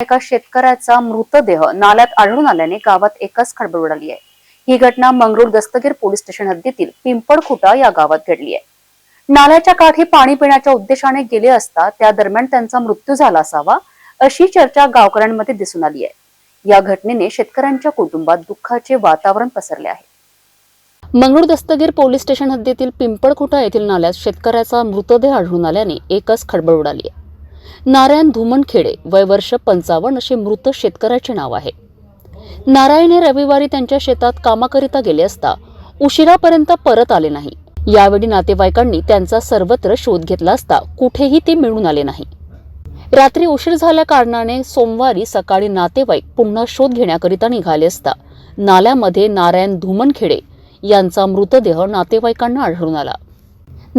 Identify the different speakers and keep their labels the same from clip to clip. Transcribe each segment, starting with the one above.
Speaker 1: एका शेतकऱ्याचा मृतदेह नाल्यात आढळून आल्याने गावात एकच खळबळ उडाली आहे. ही घटना मंगरूळ दस्तगीर पोलीस स्टेशन हद्दीतील पिंपळखुटा या गावात घडली आहे. नाल्याच्या काठी पाणी पिण्याच्या उद्देशाने गेले असता त्या दरम्यान त्यांचा मृत्यू झाला असावा अशी चर्चा गावकऱ्यांमध्ये दिसून आली आहे. या घटनेने शेतकऱ्यांच्या कुटुंबात दुःखाचे वातावरण पसरले आहे. मंगळूर दस्तगीर पोलीस स्टेशन हद्दीतील पिंपळखुटा येथील नाल्यात शेतकऱ्याचा मृतदेह आढळून आल्याने एकच खळबळ उडाली आहे. नारायण धुमनखेडे वय वर्ष पंचावन्न असे मृत शेतकऱ्याचे नाव आहे. नारायण हे रविवारी त्यांच्या शेतात कामाकरिता गेले असता उशिरापर्यंत परत आले नाही. यावेळी नातेवाईकांनी त्यांचा सर्वत्र शोध घेतला असता कुठेही ते मिळून आले नाही. रात्री उशीर झाल्या कारणाने सोमवारी सकाळी नातेवाईक पुन्हा शोध घेण्याकरिता निघाले असता नाल्यामध्ये नारायण धुमनखेडे यांचा मृतदेह नातेवाईकांना आढळून आला.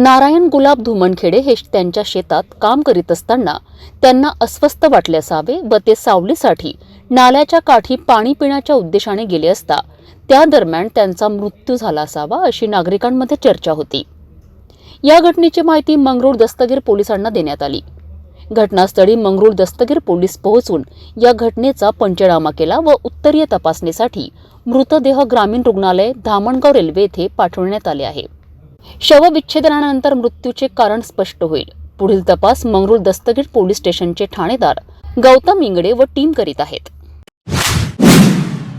Speaker 1: नारायण गुलाब धुमणखेडे हे त्यांच्या शेतात काम करीत असताना त्यांना अस्वस्थ वाटले असावे व ते सावलीसाठी नाल्याच्या काठी पाणी पिण्याच्या उद्देशाने गेले असता त्या दरम्यान त्यांचा मृत्यू झाला असावा अशी नागरिकांमध्ये चर्चा होती. या घटनेची माहिती मंगरूळ दस्तगीर पोलिसांना देण्यात आली. घटनास्थळी मंगरूळ दस्तगीर पोलीस पोहोचून या घटनेचा पंचनामा केला व उत्तरीय तपासणीसाठी मृतदेह ग्रामीण रुग्णालय धामणगाव रेल्वे येथे पाठवण्यात आले आहे. शवविच्छेदनानंतर मृत्यूचे कारण स्पष्ट होईल. पुढील तपास मंगरुळ दस्तगीर पोलीस स्टेशनचे ठाणेदार गौतम इंगडे व टीम करीत आहेत.